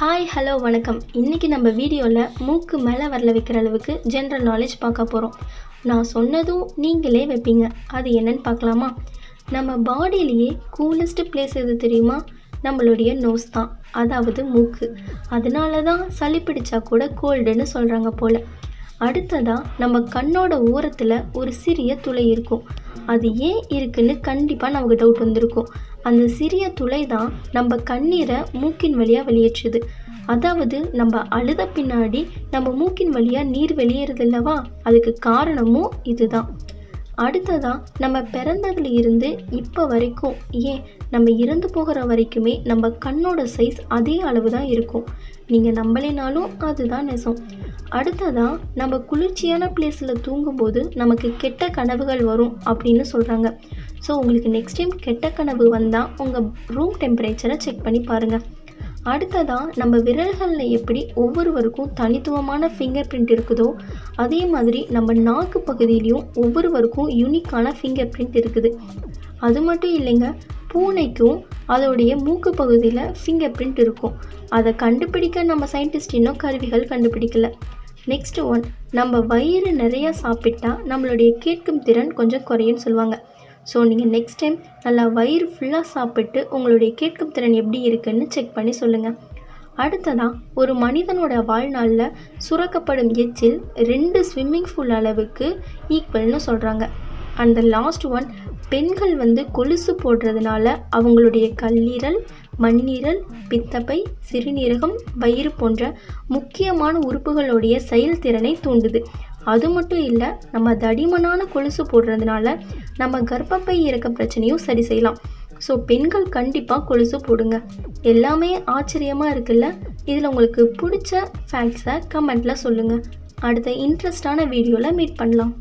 Hi hello வணக்கம். இன்றைக்கி நம்ம வீடியோவில் மூக்கு மேலே வரல வைக்கிற அளவுக்கு ஜென்ரல் நாலேஜ் பார்க்க போகிறோம் நான் சொன்னதும் நீங்களே வைப்பீங்க. அது என்னன்னு பார்க்கலாமா? நம்ம பாடியிலேயே கூலஸ்ட் பிளேஸ் எது தெரியுமா? நம்மளுடைய நோஸ் தான். அதாவது மூக்கு. அதனால தான் சளி பிடிச்சா கூட கோல்டுன்னு சொல்கிறாங்க போல். அடுத்ததாக நம்ம கண்ணோட ஓரத்தில் ஒரு சிறிய துளை இருக்கும். அது ஏன் இருக்குன்னு கண்டிப்பாக நமக்கு டவுட் வந்திருக்கும். அந்த சிறிய துளை தான் நம்ம கண்ணீரை மூக்கின் வழியாக வெளியேற்றுது. அதாவது நம்ம அழுத பின்னாடி நம்ம மூக்கின் வழியாக நீர் வெளியேறதில்லவா அதுக்கு காரணமும் இதுதான். அடுத்ததாக நம்ம பிறந்ததுல இருந்து இப்போ வரைக்கும் ஏன் நம்ம இறந்து போகிற வரைக்குமே நம்ம கண்ணோட சைஸ் அதே அளவு தான் இருக்கும். நீங்கள் நம்பலைனாலும் அதுதான் நெசம் அடுத்ததாக நம்ம குளிர்ச்சியான பிளேஸில் தூங்கும்போது நமக்கு கெட்ட கனவுகள் வரும் அப்படின்னு சொல்கிறாங்க ஸோ உங்களுக்கு நெக்ஸ்ட் டைம் கெட்ட கனவு வந்தால் உங்கள் ரூம் டெம்பரேச்சரை செக் பண்ணி பாருங்கள் அடுத்ததாக நம்ம விரல்களில் எப்படி ஒவ்வொருவருக்கும் தனித்துவமான ஃபிங்கர் பிரிண்ட் இருக்குதோ அதே மாதிரி நம்ம நாக்கு பகுதியிலையும் ஒவ்வொருவருக்கும் யூனிக்கான ஃபிங்கர் பிரிண்ட் இருக்குது. அது மட்டும் இல்லைங்க பூனைக்கும் அதோடைய மூக்கு பகுதியில் ஃபிங்கர் பிரிண்ட் இருக்கும். அதை கண்டுபிடிக்க நம்ம சயின்டிஸ்ட் இன்னும் கருவிகள் கண்டுபிடிக்கலை. நெக்ஸ்ட் ஒன் நம்ம வயிறு நிறையா சாப்பிட்டா நம்மளுடைய கேட்கும் திறன் கொஞ்சம் குறையும்னு சொல்லுவாங்க. ஸோ நீங்கள் நெக்ஸ்ட் டைம் நல்லா வயிறு ஃபுல்லாக சாப்பிட்டு உங்களுடைய கேட்கும் திறன் எப்படி இருக்குன்னு செக் பண்ணி சொல்லுங்கள் அடுத்ததாக ஒரு மனிதனோட வாழ்நாளில் சுரக்கப்படும் எச்சில் ரெண்டு ஸ்விம்மிங் பூல் அளவுக்கு ஈக்குவல்னு சொல்கிறாங்க அண்ட் த லாஸ்ட் ஒன் பெண்கள் வந்து கொலுசு போடுறதுனால அவங்களுடைய கல்லீரல் மண்ணீரல் பித்தப்பை சிறுநீரகம் வயிறு போன்ற முக்கியமான உறுப்புகளுடைய செயல்திறனை தூண்டுது. அது மட்டும் இல்லை நம்ம தடிமனான கொலுசு போடுறதுனால நம்ம கர்ப்பப்பை இறக்க பிரச்சனையும் சரி செய்யலாம். ஸோ பெண்கள் கண்டிப்பாக கொலுசு போடுங்க. எல்லாமே ஆச்சரியமாக இருக்குல்ல? இதில் உங்களுக்கு பிடிச்ச ஃபேக்ட்ஸை கமெண்ட்டில் சொல்லுங்கள் அடுத்த இன்ட்ரெஸ்டான வீடியோவில் மீட் பண்ணலாம்.